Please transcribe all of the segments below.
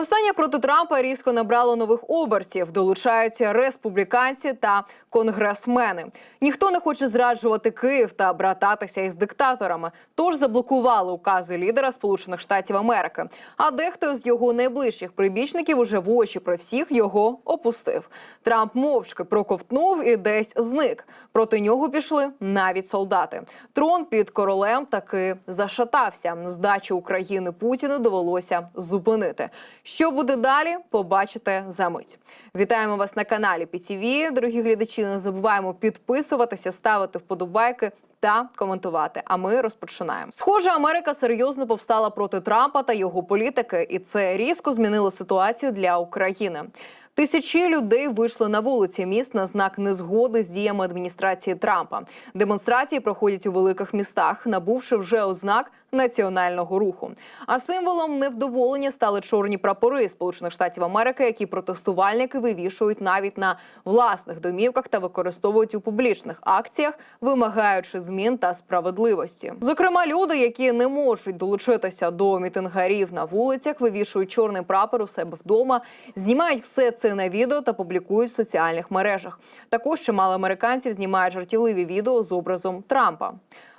Повстання проти Трампа різко набрало нових обертів. Долучаються республіканці та конгресмени. Ніхто не хоче зраджувати Київ та брататися із диктаторами. Тож заблокували укази лідера Сполучених Штатів Америки. А дехто з його найближчих прибічників уже в очі про всіх його опустив. Трамп мовчки проковтнув і десь зник. Проти нього пішли навіть солдати. Трон під королем таки зашатався. Здачу України Путіну довелося зупинити. Що буде далі? Побачите за мить. Вітаємо вас на каналі ПІТІВІ. Дорогі глядачі. Не забуваємо підписуватися, ставити вподобайки. Та коментувати. А ми розпочинаємо. Схоже, Америка серйозно повстала проти Трампа та його політики, і це різко змінило ситуацію для України. Тисячі людей вийшли на вулиці міст на знак незгоди з діями адміністрації Трампа. Демонстрації проходять у великих містах, набувши вже ознак національного руху. А символом невдоволення стали чорні прапори Сполучених Штатів Америки, які протестувальники вивішують навіть на власних домівках та використовують у публічних акціях, вимагаючи змін та справедливості. Зокрема, люди, які не можуть долучитися до мітингарів на вулицях, вивішують чорний прапор у себе вдома, знімають все це на відео та публікують в соціальних мережах. Також чимало американців знімають жартівливі відео з образом Трампа.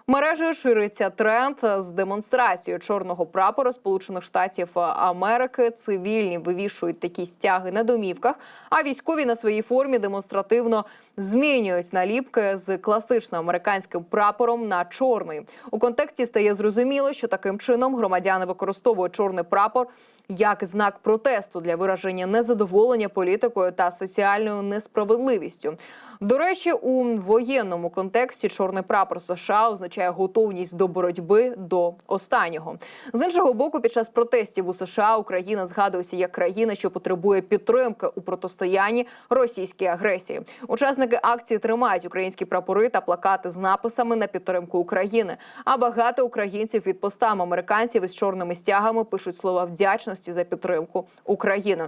Мережею шириться тренд з демонстрацією чорного прапора Сполучених Штатів Америки. Цивільні вивішують такі стяги на домівках, а військові на своїй формі демонстративно змінюють наліпки з класичним американським прапором на чорний. У контексті стає зрозуміло, що таким чином громадяни використовують чорний прапор як знак протесту для вираження незадоволення політикою та соціальною несправедливістю. До речі, у воєнному контексті чорний прапор США означає готовність до боротьби до останнього. З іншого боку, під час протестів у США Україна згадується як країна, що потребує підтримки у протистоянні російській агресії. Учасники акції тримають українські прапори та плакати з написами на підтримку України. А багато українців від постам американців із чорними стягами пишуть слова вдячності за підтримку України.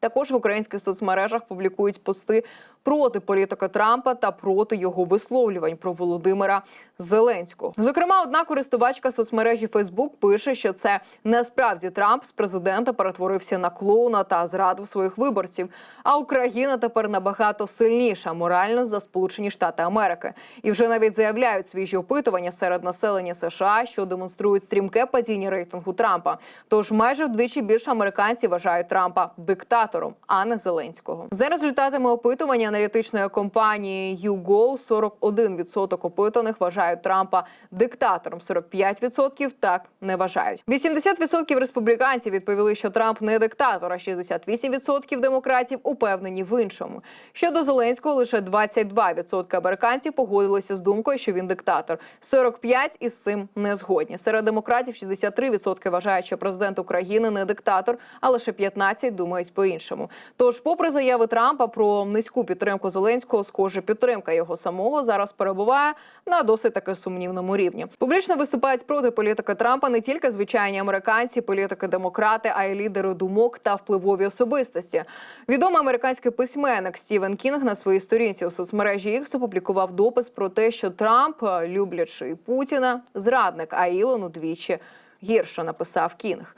Також в українських соцмережах публікують пости проти політика Трампа та проти його висловлювань про Володимира Зеленського. Зокрема, одна користувачка соцмережі Фейсбук пише, що це насправді Трамп з президента перетворився на клоуна та зрадив своїх виборців. А Україна тепер набагато сильніша морально за Сполучені Штати Америки. І вже навіть заявляють свіжі опитування серед населення США, що демонструють стрімке падіння рейтингу Трампа. Тож майже вдвічі більше американців вважають Трампа диктатором, а не Зеленського. За результатами опитування аналітичної компанії YouGo 41% опитаних вважають Трампа диктатором. 45% так не вважають. 80% республіканців відповіли, що Трамп не диктатор, а 68% демократів упевнені в іншому. Щодо Зеленського, лише 22% американців погодилися з думкою, що він диктатор. 45% із цим не згодні. Серед демократів 63% вважають, що президент України не диктатор, а лише 15% думають по-іншому. Тож, попри заяви Трампа про низьку підтримку Зеленського, схоже, підтримка його самого зараз перебуває на досить таки сумнівному рівні. Публічно виступають проти політики Трампа не тільки звичайні американці, політики демократи, а й лідери думок та впливові особистості. Відомий американський письменник Стівен Кінг на своїй сторінці у соцмережі X опублікував допис про те, що Трамп, люблячи Путіна, зрадник, а Ілон удвічі гірше написав Кінг.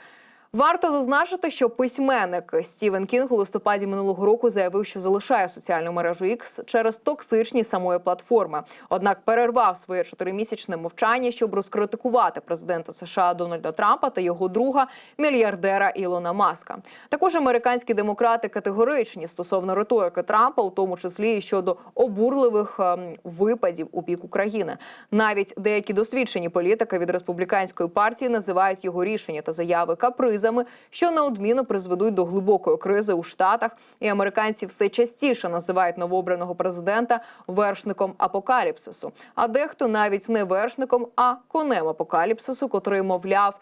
Варто зазначити, що письменник Стівен Кінг у листопаді минулого року заявив, що залишає соціальну мережу X через токсичні самої платформи. Однак перервав своє чотиримісячне мовчання, щоб розкритикувати президента США Дональда Трампа та його друга мільярдера Ілона Маска. Також американські демократи категоричні стосовно риторики Трампа, у тому числі і щодо обурливих ем, випадів у бік України. Навіть деякі досвідчені політики від республіканської партії називають його рішення та заяви каприз кризами, що неодмінно призведуть до глибокої кризи у штатах, і американці все частіше називають новообраного президента вершником апокаліпсису. А дехто навіть не вершником, а конем апокаліпсису, котрий мовляв.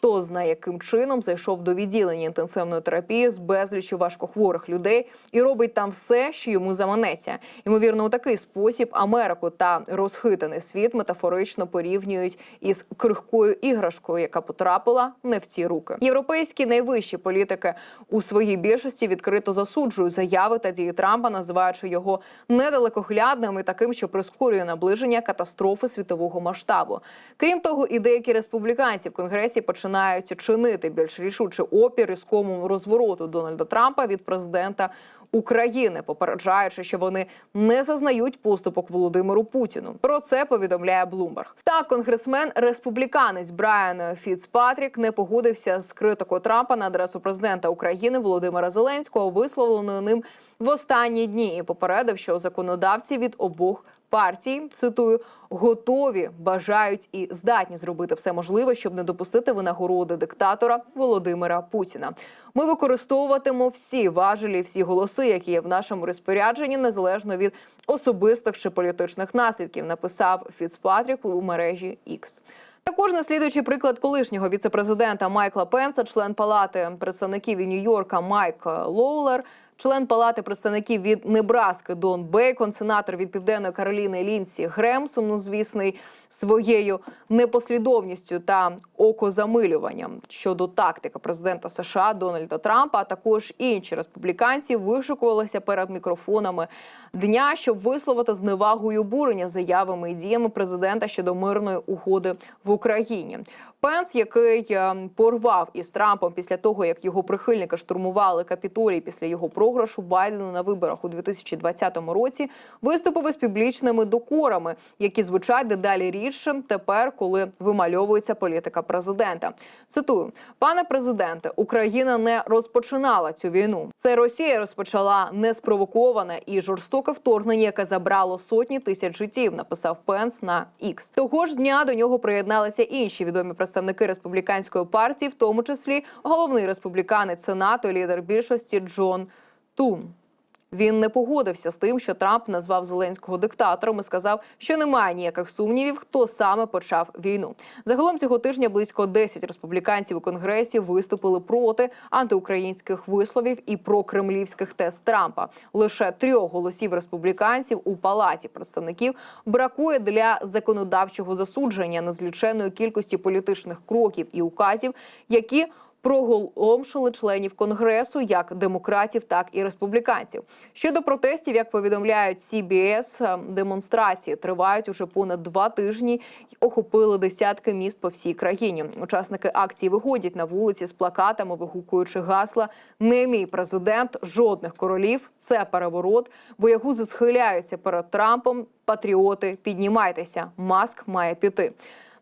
Хто знає, яким чином зайшов до відділення інтенсивної терапії з безлічю важкохворих людей і робить там все, що йому заманеться. Ймовірно, у такий спосіб Америку та розхитаний світ метафорично порівнюють із крихкою іграшкою, яка потрапила не в ці руки. Європейські найвищі політики у своїй більшості відкрито засуджують заяви та дії Трампа, називаючи його недалекоглядним і таким, що прискорює наближення катастрофи світового масштабу. Крім того, і деякі республіканці в конгресі починають починають чинити більш рішучий опір різкому розвороту Дональда Трампа від президента. України, попереджаючи, що вони не зазнають поступок Володимиру Путіну. Про це повідомляє Блумберг. Так, конгресмен республіканець Брайан Фіцпатрік не погодився з критикою Трампа на адресу президента України Володимира Зеленського, висловленою ним в останні дні, і попередив, що законодавці від обох партій цитую готові, бажають і здатні зробити все можливе, щоб не допустити винагороди диктатора Володимира Путіна. Ми використовуватимо всі важелі, всі голоси, які є в нашому розпорядженні, незалежно від особистих чи політичних наслідків. Написав Фіцпатрік у мережі X. Також наслідуючи приклад колишнього віцепрезидента Майкла Пенса, член палати представників від Нью-Йорка Майк Лоулер, член палати представників від Небраски Дон Бейкон, сенатор від Південної Кароліни Лінсі Грем, сумнозвісний своєю непослідовністю та окозамилюванням щодо тактики президента США Дональда Трампа, а також інші республіканці вишукувалися перед мікрофонами дня, щоб висловити зневагу й обурення заявами і діями президента щодо мирної угоди в Україні. Пенс, який е, порвав із Трампом після того, як його прихильники штурмували капітолій після його програшу Байдену на виборах у 2020 році, виступив із публічними докорами, які звучать дедалі рідше тепер, коли вимальовується політика президента. Цитую, пане президенте, Україна не розпочинала цю війну. Це Росія розпочала неспровоковане і жорстоке вторгнення, яке забрало сотні тисяч життів. Написав Пенс на X. Того ж дня до нього приєдналися інші відомі представники республіканської партії, в тому числі головний республіканець сенату, лідер більшості Джон Тун. Він не погодився з тим, що Трамп назвав Зеленського диктатором і сказав, що немає ніяких сумнівів, хто саме почав війну. Загалом цього тижня близько 10 республіканців у конгресі виступили проти антиукраїнських висловів і прокремлівських тест Трампа. Лише трьох голосів республіканців у палаті представників бракує для законодавчого засудження незліченної кількості політичних кроків і указів, які проголомшили членів конгресу як демократів, так і республіканців. Щодо протестів, як повідомляють CBS, е, демонстрації тривають уже понад два тижні й охопили десятки міст по всій країні. Учасники акції виходять на вулиці з плакатами, вигукуючи гасла «Не мій президент, жодних королів. Це переворот. Боягузи схиляються перед Трампом. Патріоти, піднімайтеся. Маск має піти.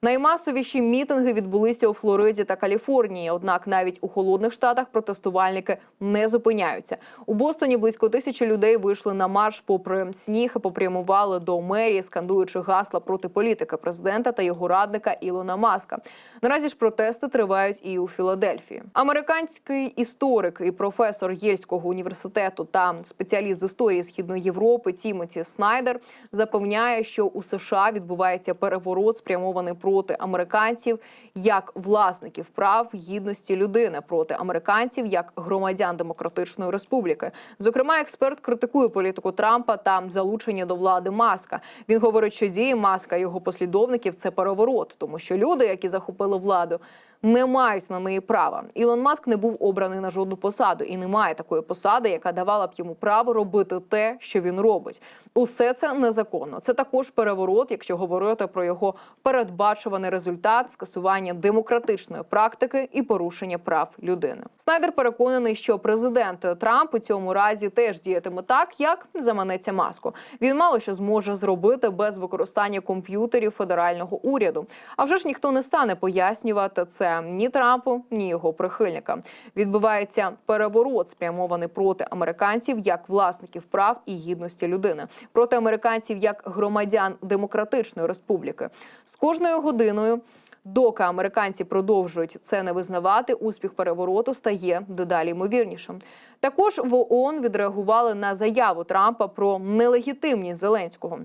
Наймасовіші мітинги відбулися у Флориді та Каліфорнії. Однак навіть у холодних штатах протестувальники не зупиняються. У Бостоні близько тисячі людей вийшли на марш попри сніг і попрямували до мерії, скандуючи гасла проти політики президента та його радника Ілона Маска. Наразі ж протести тривають і у Філадельфії. Американський історик і професор Єльського університету та спеціаліст з історії східної Європи Тімоті Снайдер запевняє, що у США відбувається переворот, спрямований проти американців як власників прав гідності людини проти американців як громадян демократичної республіки. Зокрема, експерт критикує політику Трампа та залучення до влади Маска. Він говорить, що дії Маска і його послідовників це переворот, тому що люди, які захопили владу. Не мають на неї права. Ілон Маск не був обраний на жодну посаду і не має такої посади, яка давала б йому право робити те, що він робить. Усе це незаконно. Це також переворот, якщо говорити про його передбачуваний результат скасування демократичної практики і порушення прав людини. Снайдер переконаний, що президент Трамп у цьому разі теж діятиме так, як заманеться маску. Він мало що зможе зробити без використання комп'ютерів федерального уряду. А вже ж ніхто не стане пояснювати це ні Трампу, ні його прихильникам. Відбувається переворот, спрямований проти американців як власників прав і гідності людини, проти американців як громадян демократичної республіки. З кожною годиною. Доки американці продовжують це не визнавати, успіх перевороту стає дедалі ймовірнішим. Також в ООН відреагували на заяву Трампа про нелегітимність Зеленського.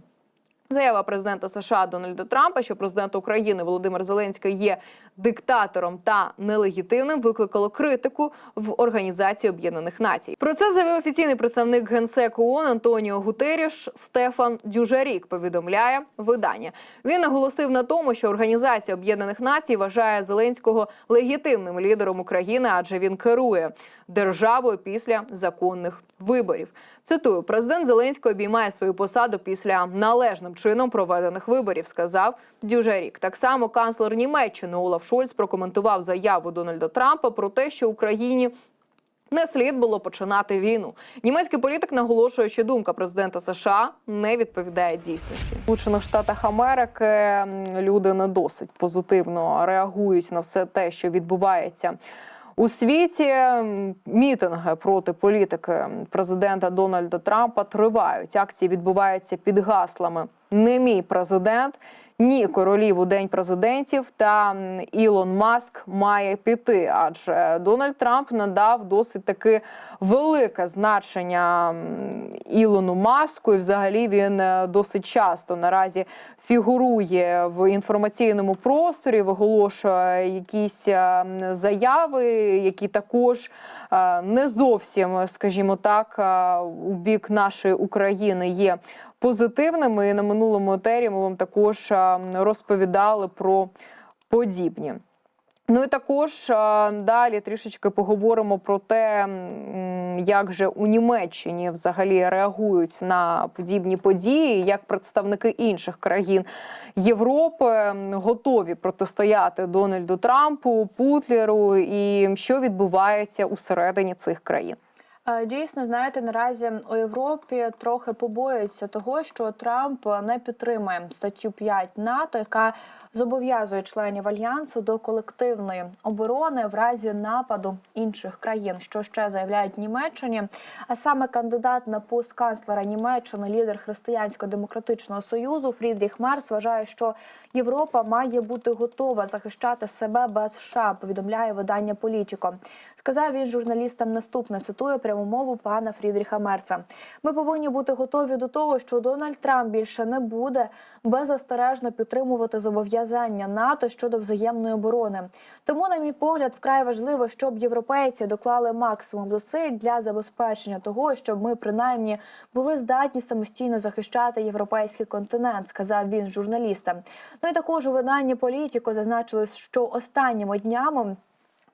Заява президента США Дональда Трампа, що президент України Володимир Зеленський є диктатором та нелегітимним, викликало критику в Організації Об'єднаних Націй. Про це заявив офіційний представник генсеку ООН Антоніо Гутеріш Стефан Дюжарік. Повідомляє видання. Він наголосив на тому, що Організація Об'єднаних Націй вважає Зеленського легітимним лідером України, адже він керує державою після законних виборів. Цитую, президент Зеленський обіймає свою посаду після належним чином проведених виборів, сказав Дюжарік. Так само канцлер Німеччини Олаф Шольц прокоментував заяву Дональда Трампа про те, що Україні. Не слід було починати війну. Німецький політик наголошує, що думка президента США не відповідає дійсності. В Сполучених Штатах Америки люди не досить позитивно реагують на все те, що відбувається. У світі мітинги проти політики президента Дональда Трампа тривають. Акції відбуваються під гаслами Не мій президент, ні королів у день президентів та Ілон Маск має піти. Адже Дональд Трамп надав досить таки велике значення Ілону Маску, і взагалі він е, досить часто наразі фігурує в інформаційному просторі, виголошує якісь е, заяви, які також е, не зовсім, скажімо так, у бік нашої України є позитивними. І на минулому етері ми вам також розповідали про подібні. Ну і також далі трішечки поговоримо про те, як же у Німеччині взагалі реагують на подібні події, як представники інших країн Європи готові протистояти Дональду Трампу, Путлеру, і що відбувається усередині цих країн. Е, Дійсно, знаєте, наразі у Європі трохи побоюються того, що Трамп не підтримує статтю 5 НАТО, яка зобов'язує членів альянсу до колективної оборони в разі нападу інших країн, що ще заявляють Німеччині. А саме кандидат на пост канцлера Німеччини, лідер Християнсько-демократичного союзу Фрідріх Мерц вважає, що Європа має бути готова захищати себе без США. Повідомляє видання Політіко. Сказав він журналістам наступне. Цитую пряму мову пана Фрідріха Мерца. Ми повинні бути готові до того, що Дональд Трамп більше не буде беззастережно підтримувати зобов'язання НАТО щодо взаємної оборони. Тому, на мій погляд, вкрай важливо, щоб європейці доклали максимум зусиль для забезпечення того, щоб ми принаймні були здатні самостійно захищати європейський континент, сказав він журналістам. Ну і також у виданні Політіко зазначили, що останніми днями.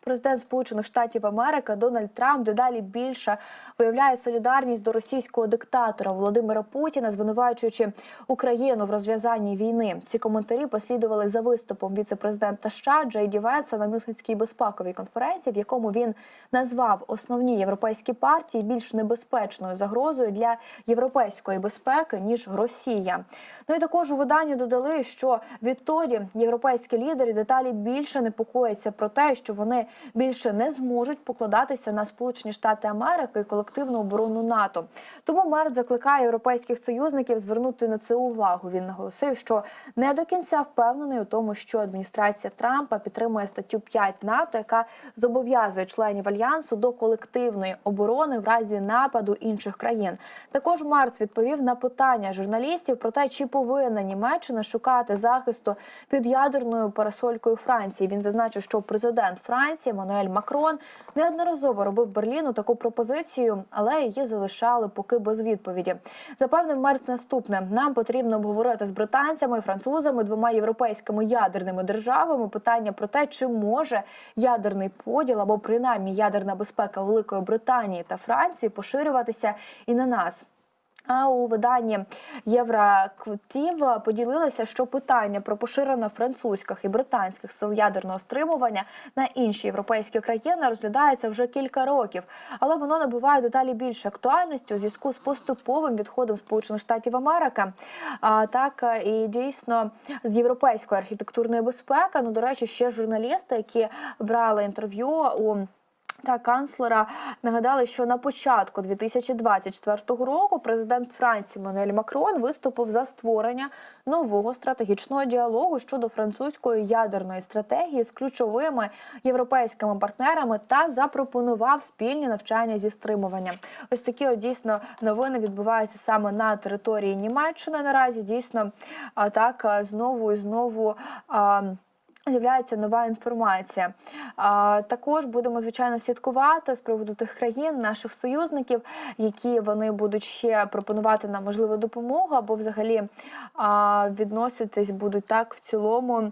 Президент Сполучених Штатів Америки Дональд Трамп дедалі більше виявляє солідарність до російського диктатора Володимира Путіна, звинувачуючи Україну в розв'язанні війни. Ці коментарі послідували за виступом віце-президента США Джей Ді Венса на Мюнхенській безпековій конференції, в якому він назвав основні європейські партії більш небезпечною загрозою для європейської безпеки ніж Росія. Ну і також у виданні додали, що відтоді європейські лідери деталі більше непокояться про те, що вони більше не зможуть покладатися на Сполучені Штати Америки і колективну оборону НАТО. Тому Мерт закликає європейських союзників звернути на це увагу. Він наголосив, що не до кінця впевнений у тому, що адміністрація Трампа підтримує статтю 5 НАТО, яка зобов'язує членів альянсу до колективної оборони в разі нападу інших країн. Також Марц відповів на питання журналістів про те, чи повинна Німеччина шукати захисту під ядерною парасолькою Франції. Він зазначив, що президент Франції Мануель Макрон неодноразово робив Берліну таку пропозицію, але її залишали поки без відповіді. Запевнив Мерц наступне: нам потрібно обговорити з британцями, французами, двома європейськими ядерними державами питання про те, чи може ядерний поділ або принаймні ядерна безпека Великої Британії та Франції поширюватися і на нас. А у виданні Євроквитів поділилися, що питання про поширення французьких і британських сил ядерного стримування на інші європейські країни розглядається вже кілька років, але воно набуває деталі більше актуальності у зв'язку з поступовим відходом Сполучених Штатів Америки. А так і дійсно з європейської архітектурної безпеки. Ну до речі, ще журналісти, які брали інтерв'ю у та канцлера нагадали, що на початку 2024 року президент Франції Мануель Макрон виступив за створення нового стратегічного діалогу щодо французької ядерної стратегії з ключовими європейськими партнерами та запропонував спільні навчання зі стримування. Ось такі от, дійсно новини відбуваються саме на території Німеччини. Наразі дійсно так знову і знову. З'являється нова інформація. Також будемо звичайно слідкувати з приводу тих країн, наших союзників, які вони будуть ще пропонувати нам можливу допомогу, або взагалі відноситись будуть так в цілому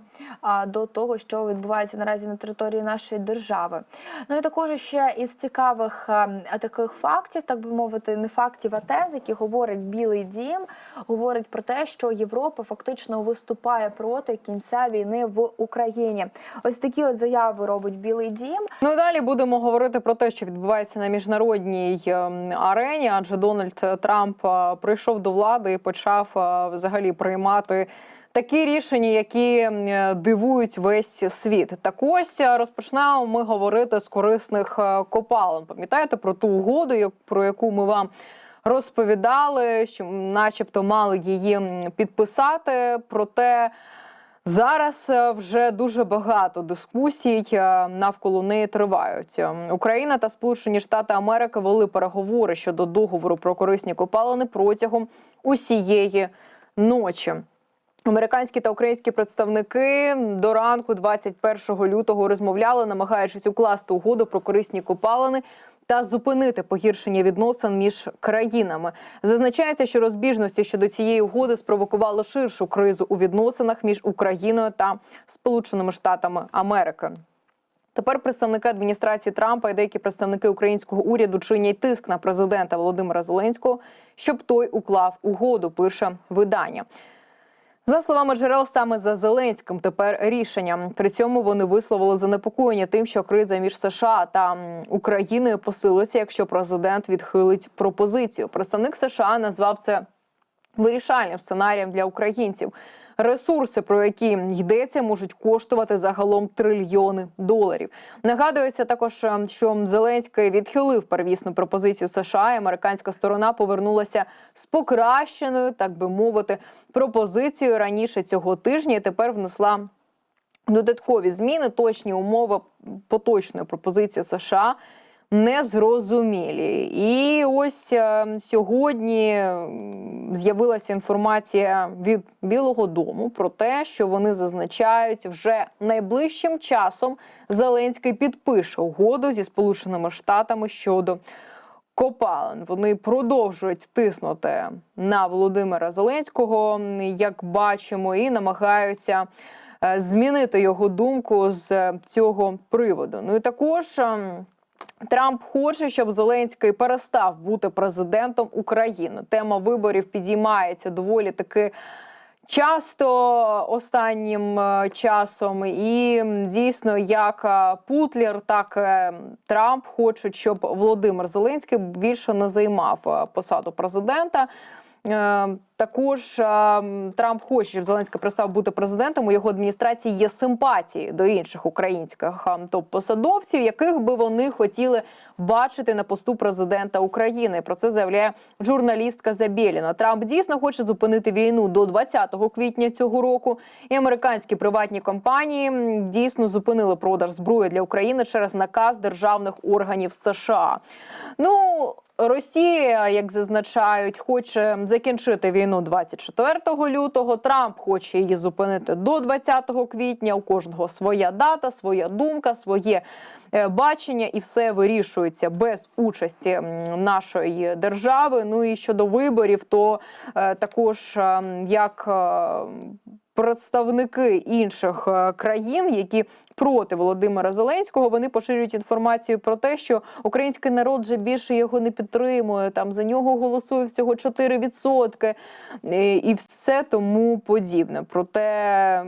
до того, що відбувається наразі на території нашої держави. Ну і також ще із цікавих таких фактів, так би мовити, не фактів, а тез, які говорить Білий Дім, говорить про те, що Європа фактично виступає проти кінця війни в Україні. Україні. Ось такі от заяви робить Білий Дім. Ну і далі будемо говорити про те, що відбувається на міжнародній ем, арені, адже Дональд Трамп е, прийшов до влади і почав е, взагалі приймати. Такі рішення, які е, дивують весь світ. Так ось е, розпочнемо ми говорити з корисних е, копалин. Пам'ятаєте про ту угоду, про яку ми вам розповідали, що, начебто, мали її підписати. Проте Зараз е, вже дуже багато дискусій е, навколо неї тривають. Е, Україна та Сполучені Штати Америки вели переговори щодо договору про корисні копалини протягом усієї ночі. Американські та українські представники до ранку 21 лютого розмовляли, намагаючись укласти угоду про корисні копалини та зупинити погіршення відносин між країнами. Зазначається, що розбіжності щодо цієї угоди спровокували ширшу кризу у відносинах між Україною та Сполученими Штатами Америки. Тепер представники адміністрації Трампа і деякі представники українського уряду чинять тиск на президента Володимира Зеленського, щоб той уклав угоду. Пише видання. За словами джерел, саме за Зеленським тепер рішення. При цьому вони висловили занепокоєння тим, що криза між США та Україною посилиться, якщо президент відхилить пропозицію. Представник США назвав це вирішальним сценарієм для українців. Ресурси, про які йдеться, можуть коштувати загалом трильйони доларів. Нагадується також, е, що Зеленський відхилив первісну пропозицію США. і Американська сторона повернулася з покращеною, так би мовити, пропозицією раніше цього тижня. і Тепер внесла додаткові зміни, точні умови поточної пропозиції США. Незрозумілі, і ось е, сьогодні з'явилася інформація від Білого Дому про те, що вони зазначають, вже найближчим часом Зеленський підпише угоду зі Сполученими Штатами щодо копалин. Вони продовжують тиснути на Володимира Зеленського, як бачимо, і намагаються е, змінити його думку з цього приводу. Ну і також. Трамп хоче, щоб Зеленський перестав бути президентом України. Тема виборів підіймається доволі таки. Часто останнім е, часом, і дійсно, як е, Путлер, так і Трамп хочуть, щоб Володимир Зеленський більше не займав е, посаду президента. Також е, Трамп хоче, щоб Зеленський перестав бути президентом. У його адміністрації є симпатії до інших українських е, топ-посадовців, яких би вони хотіли бачити на посту президента України. Про це заявляє журналістка Забєліна. Трамп дійсно хоче зупинити війну до 20 квітня цього року. І американські приватні компанії дійсно зупинили продаж зброї для України через наказ державних органів США. Ну. Росія, як зазначають, хоче закінчити війну 24 лютого. Трамп хоче її зупинити до 20 квітня. У кожного своя дата, своя думка, своє е, бачення, і все вирішується без участі нашої держави. Ну і щодо виборів, то е, також е, як е, представники інших е, країн, які проти Володимира Зеленського, вони поширюють інформацію про те, що український народ вже більше його не підтримує. Там за нього голосує всього 4%, і, і все тому подібне. Проте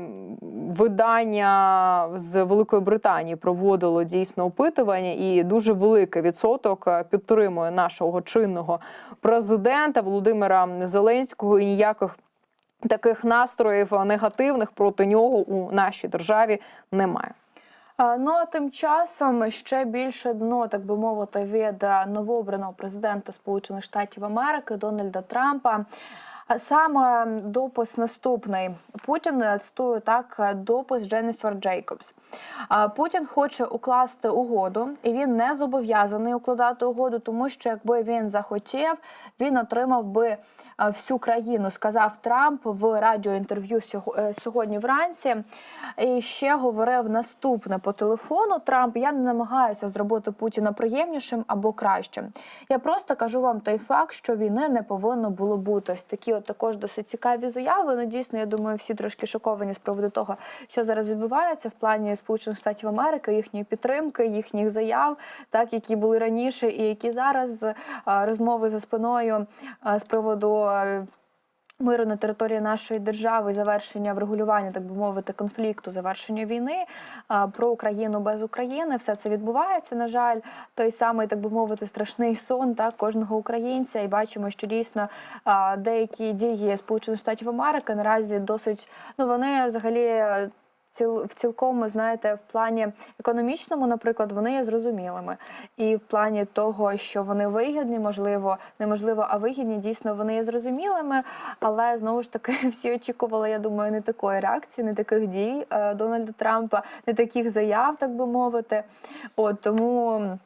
видання з Великої Британії проводило дійсно опитування, і дуже великий відсоток е, підтримує нашого чинного президента Володимира Зеленського і ніяких. Таких настроїв негативних проти нього у нашій державі немає. Ну а тим часом ще більше дно, так би мовити, від новообраного президента Сполучених Штатів Америки Дональда Трампа. Саме допис наступний. Путін цитую так е, допис Дженніфер Джейкобс. Путін хоче укласти угоду, і він не зобов'язаний укладати угоду, тому що якби він захотів, він отримав би е, всю країну, сказав Трамп в радіоінтерв'ю е, сьогодні вранці. І ще говорив наступне по телефону. Трамп я не намагаюся зробити Путіна приємнішим або кращим. Я просто кажу вам той факт, що війни не повинно було бути. Ось такі також досить цікаві заяви. Ну дійсно, я думаю, всі трошки шоковані з приводу того, що зараз відбувається в плані Сполучених Штатів Америки, їхньої підтримки, їхніх заяв, так які були раніше, і які зараз розмови за спиною з приводу. Миру на території нашої держави, завершення врегулювання, так би мовити, конфлікту, завершення війни про Україну без України. Все це відбувається. На жаль, той самий, так би мовити, страшний сон так кожного українця. І бачимо, що дійсно деякі дії Сполучених Штатів Америки наразі досить ну вони взагалі. В цілком, знаєте, в плані економічному, наприклад, вони є зрозумілими, і в плані того, що вони вигідні, можливо, неможливо, а вигідні, дійсно вони є зрозумілими. Але знову ж таки всі очікували, я думаю, не такої реакції, не таких дій е, Дональда Трампа, не таких заяв, так би мовити. От тому.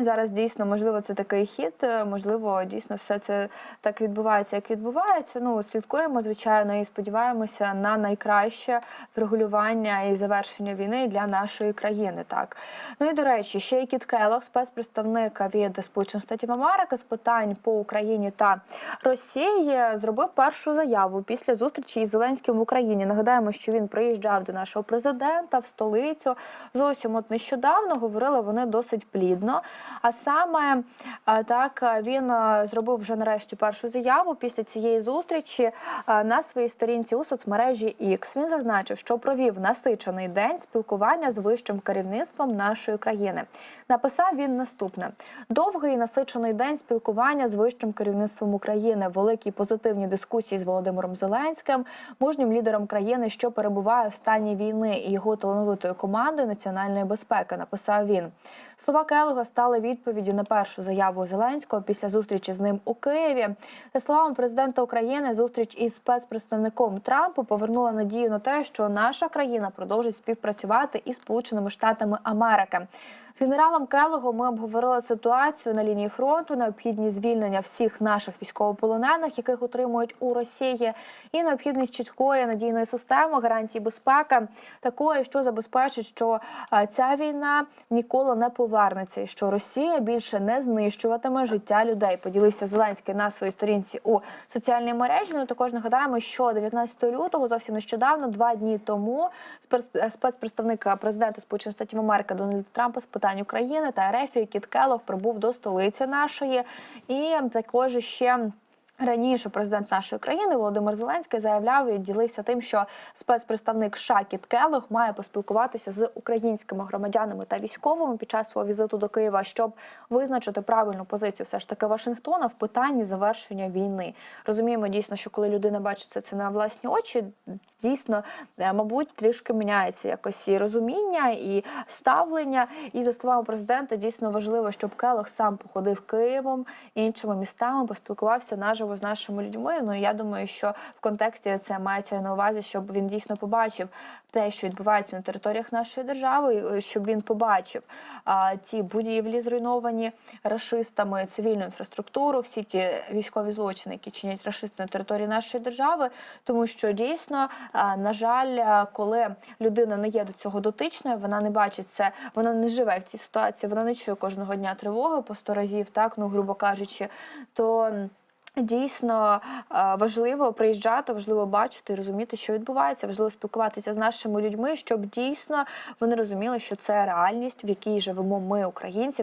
Зараз дійсно можливо це такий хід, е, можливо, дійсно все це так відбувається, як відбувається. Ну слідкуємо, звичайно, і сподіваємося на найкраще врегулювання і завершення війни для нашої країни. Так ну і до речі, ще й Кіт Келлог, спецпредставник від Сполучених Штатів Америки з питань по Україні та Росії, зробив першу заяву після зустрічі із Зеленським в Україні. Нагадаємо, що він приїжджав до нашого президента в столицю. Зовсім от нещодавно говорили вони досить плідно. А саме е, так е, він е, зробив вже нарешті першу заяву після цієї зустрічі на своїй сторінці у соцмережі X. Він зазначив, що провів насичений день спілкування з вищим керівництвом нашої країни. Написав він наступне: довгий і насичений день спілкування з вищим керівництвом України, великі позитивні дискусії з Володимиром Зеленським, мужнім лідером країни, що перебуває в стані війни і його талановитою командою національної безпеки. Написав він. Слова Келога стали відповіддю на першу заяву Зеленського після зустрічі з ним у Києві. За словами президента України, зустріч із спецпредставником Трампа повернула надію на те, що наша країна продовжить співпрацювати із Сполученими Штатами Америки. З генералом Келогом ми обговорили ситуацію на лінії фронту, необхідність звільнення всіх наших військовополонених, яких утримують у Росії, і необхідність чіткої надійної системи гарантій безпеки, такої, що забезпечить, що е, ця війна ніколи не повернеться, і що Росія більше не знищуватиме життя людей. Поділився Зеленський на своїй сторінці у соціальній мережі. Ну також нагадаємо, що 19 лютого зовсім нещодавно, два дні тому, спец- спецпредставник президента Сполучених Штатів Америки Дональда Трампа з питань України та РФ Кіт Келлог прибув до столиці нашої, і також ще. Раніше президент нашої країни Володимир Зеленський заявляв і ділився тим, що спецпредставник США Кіт Келлог має поспілкуватися з українськими громадянами та військовими під час свого візиту до Києва, щоб визначити правильну позицію все ж таки Вашингтона в питанні завершення війни. Розуміємо дійсно, що коли людина бачить це, це на власні очі, дійсно, е, мабуть, трішки міняється якось і розуміння, і ставлення. І за словами президента, дійсно важливо, щоб Келлог сам походив Києвом, іншими містами, поспілкувався наживо з нашими людьми. Ну я думаю, що в контексті це мається на увазі, щоб він дійсно побачив те, що відбувається на територіях нашої держави, е, щоб він побачив а, ті будівлі зруйновані рашистами, цивільну інфраструктуру, всі ті військові злочини, які чинять рашисти на території нашої держави, тому що дійсно, а, на жаль, коли людина не є до цього дотичною, вона не бачить це, вона не живе в цій ситуації, вона не чує кожного дня тривоги по сто разів, так ну грубо кажучи, то. Дійсно е, важливо приїжджати, важливо бачити розуміти, що відбувається. Важливо спілкуватися з нашими людьми, щоб дійсно вони розуміли, що це реальність, в якій живемо ми, українці,